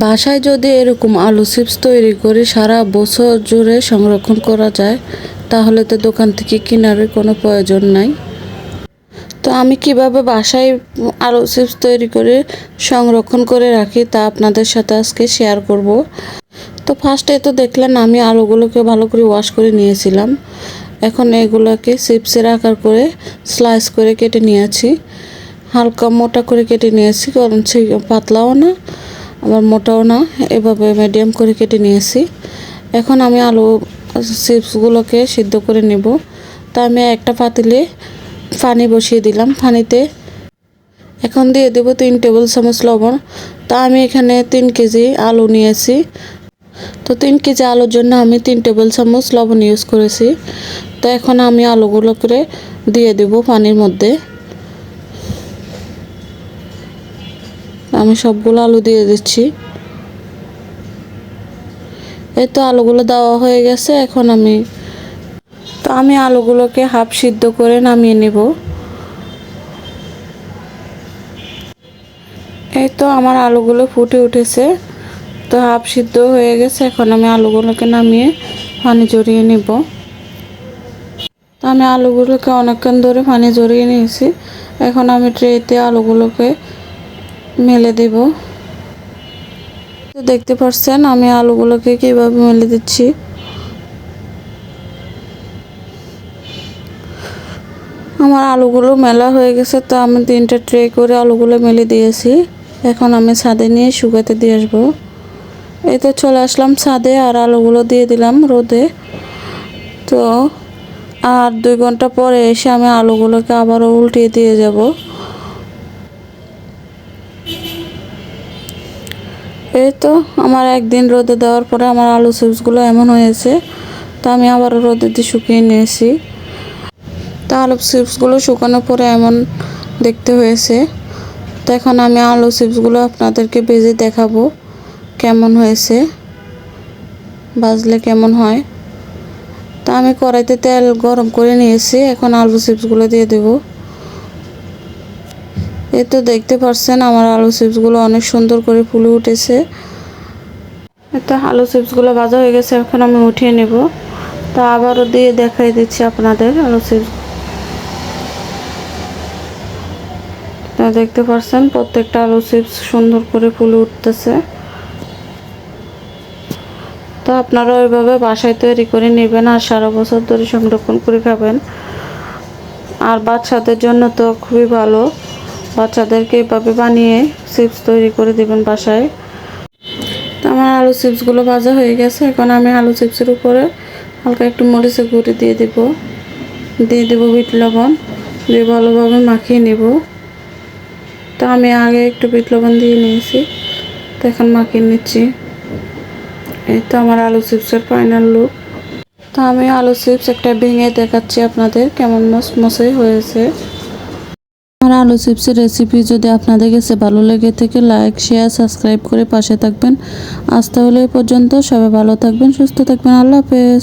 বাসায় যদি এরকম আলু চিপস তৈরি করে সারা বছর জুড়ে সংরক্ষণ করা যায়, তাহলে তো দোকান থেকে কেনার কোনো প্রয়োজন নাই। তো আমি কীভাবে বাসায় আলু চিপস তৈরি করে সংরক্ষণ করে রাখি তা আপনাদের সাথে আজকে শেয়ার করব। তো ফার্স্টে তো দেখলেন আমি আলুগুলোকে ভালো করে ওয়াশ করে নিয়েছিলাম। এখন এগুলোকে চিপসের আকার করে স্লাইস করে কেটে নিয়েছি। হালকা মোটা করে কেটে নিয়েছি, কারণ পাতলাও না। আবার মোটাও না, এভাবে মিডিয়াম করে কেটে নিয়েছি। এখন আমি আলু চিপসগুলোকে সিদ্ধ করে নেব। তা আমি একটা পাতিলে পানি বসিয়ে দিলাম, পানিতে। এখন দিয়ে দেব তিন টেবিল চামচ লবণ। তা আমি এখানে তিন কেজি আলু নিয়েছি। তো তিন কেজি আলুর জন্য আমি তিন টেবিল চামচ লবণ ইউজ করেছি। তো এখন আমি আলুগুলো করে দিয়ে দেব পানির মধ্যে। আমি সবগুলো আলু দিয়ে দিচ্ছি। এই তো আলুগুলো দেওয়া হয়ে গেছে, এখন আমি তো আমি আলুগুলোকে হাফ সিদ্ধ করে নামিয়ে নেব। এই তো আমার আলুগুলো ফুটে উঠেছে, তো হাফ সিদ্ধ হয়ে গেছে, এখন আমি আলুগুলোকে নামিয়ে পানি জড়িয়ে নিব। তো আমি আলুগুলোকে অনেকক্ষণ ধরে পানি জড়িয়ে নিয়েছি, এখন আমি ট্রেতে আলুগুলোকে মেলে দেব। দেখতে পাচ্ছেন আমি আলুগুলোকে কীভাবে মেলে দিচ্ছি। আমার আলুগুলো মেলা হয়ে গেছে, তো আমি তিনটা ট্রে করে আলুগুলো মেলে দিয়েছি। এখন আমি ছাদে নিয়ে শুকাতে দিয়ে আসব। এই তো চলে আসলাম ছাদে আর আলুগুলো দিয়ে দিলাম রোদে। তো আর দুই ঘণ্টা পরে এসে আমি আলুগুলোকে আবারও উল্টিয়ে দিয়ে যাব। এই তো, আমার একদিন রোদে দেওয়ার পরে আমার আলু চিপসগুলো এমন হয়েছে, তো আমি আবার রোদে দিয়ে শুকিয়ে নিয়েছি তো আলু চিপসগুলো শুকানোর পরে এমন দেখতে হয়েছে। তো এখন আমি আলু চিপসগুলো আপনাদেরকে ভেজে দেখাবো কেমন হয়েছে, ভাজলে কেমন হয়। তা আমি কড়াইতে তেল গরম করে নিয়েছি, এখন আলু চিপসগুলো দিয়ে দেব। এই তো দেখতে পাচ্ছেন আমার আলু চিপসগুলো অনেক সুন্দর করে ফুলে উঠেছে। তো আলু চিপসগুলো ভাজা হয়ে গেছে, এখন আমি উঠিয়ে নেব। তা আবারও দিয়ে দেখাই দিচ্ছি আপনাদের আলু চিপস। দেখতে পাচ্ছেন প্রত্যেকটা আলু চিপস সুন্দর করে ফুলে উঠতেছে। তো আপনারা ওইভাবে বাসায় তৈরি করে নেবেন আর সারা বছর ধরে সংরক্ষণ করে খাবেন। আর বাচ্চাদের জন্য তো খুবই ভালো। বাচ্চাদেরকে এভাবে বানিয়ে চিপস তৈরি করে দিবেন বাসায়। তো আমার আলু চিপসগুলো ভাজা হয়ে গেছে। এখন আমি আলু চিপসের উপরে হালকা একটু মরিচের গুঁড়ি দিয়ে দেব। দিয়ে দেবো বিট লবণ। দিয়ে ভালোভাবে মাখিয়ে নেব। তো আমি আগে একটু বিট লবণ দিয়ে নিয়েছি। তো এখন মাখিয়ে নিচ্ছি। এই তো আমার আলু চিপসের ফাইনাল লুক তো আমি আলু চিপস একটা ভেঙে দেখাচ্ছি আপনাদের কেমন মসমসে হয়েছে। আমার আলু চিপসের রেসিপি যদি আপনাদের কাছে ভালো লেগে থেকে লাইক শেয়ার সাবস্ক্রাইব করে পাশে থাকবেন। আজ তাহলে এই পর্যন্ত সবাই ভালো থাকবেন, সুস্থ থাকবেন। আল্লাহ হাফেজ।